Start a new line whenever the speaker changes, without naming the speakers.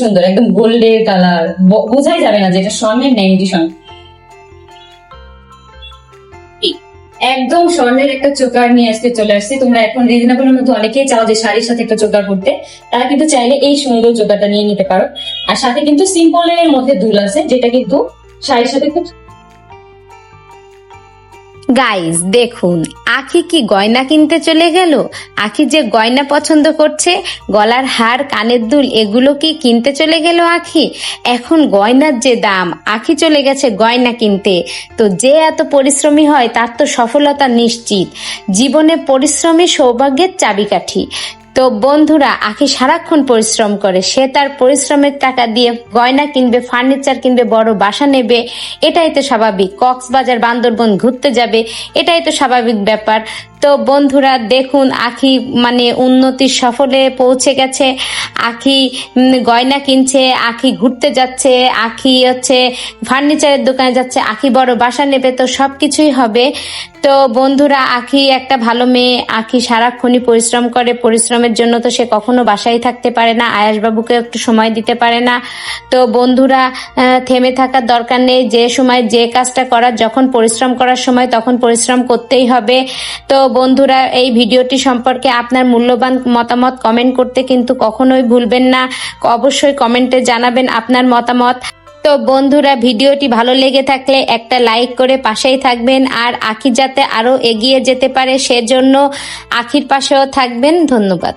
সুন্দর, একদম গোল্ডের কালার। বোঝাই যাবে না যে এটা স্বর্ণের না স্বর্ণ। একদম স্বর্ণের একটা চোকার নিয়ে আসতে চলে আসছে। তোমরা এখন রিজনেবলের মধ্যে অনেকেই চাও যে শাড়ির সাথে একটা চোকার করতে তারা কিন্তু চাইলে এই সুন্দর চোকারটা নিয়ে নিতে পারো। আর সাথে কিন্তু সিম্পলের মধ্যে দুল আছে, যেটা কিন্তু শাড়ির সাথে খুব
গাইস দেখুন, আখি কি গয়না কিনতে চলে গেল? আখি যে গয়না পছন্দ করছে, গলার হার, কানের দুল, এগুলো কি কিনতে চলে গেল আখি? এখন গয়নার যে দাম, আখি চলে গেছে গয়না কিনতে। তো যে এত পরিশ্রমী হয়, তার তো সফলতা নিশ্চিত। জীবনে পরিশ্রমী সৌভাগ্যের চাবিকাঠি। তো বন্ধুরা, আখি সারাক্ষণ পরিশ্রম করে। সে তার পরিশ্রমের টাকা দিয়ে গয়না কিনবে, ফার্নিচার কিনবে, বড় বাসা নেবে। এটাই তো স্বাভাবিক। কক্সবাজার, বান্দরবন ঘুরতে যাবে। এটাই তো স্বাভাবিক ব্যাপার। তো বন্ধুরা দেখুন, আখি মানে উন্নতির সফলে পৌঁছে গেছে। আখি গয়না কিনছে, আখি ঘুরতে যাচ্ছে, আখি হচ্ছে ফার্নিচারের দোকানে যাচ্ছে, আখি বড় বাসা নেবে, তো সব কিছুই হবে। তো বন্ধুরা, আখি একটা ভালো মেয়ে, আখি সারাক্ষণই পরিশ্রম করে, পরিশ্রমের জন্য তো সে কখনো বাসায় থাকতে পারে না আয়াস বাবুকে একটু সময় দিতে পারে না। তো বন্ধুরা থেমে থাকার দরকার নেই, যে সময় যে কাজটা করার, যখন পরিশ্রম করার সময়, তখন পরিশ্রম করতেই হবে। তো বন্ধুরা, এই ভিডিওটি সম্পর্কে আপনার মূল্যবান মতামত কমেন্ট করতে কিন্তু কখনোই ভুলবেন না। অবশ্যই কমেন্টে জানাবেন আপনার মতামত। তো বন্ধুরা, ভিডিওটি ভালো লেগে থাকলে একটা লাইক করে পাশেই থাকবেন। আর আখি যাতে আরও এগিয়ে যেতে পারে, সেজন্য আখির পাশেও থাকবেন। ধন্যবাদ।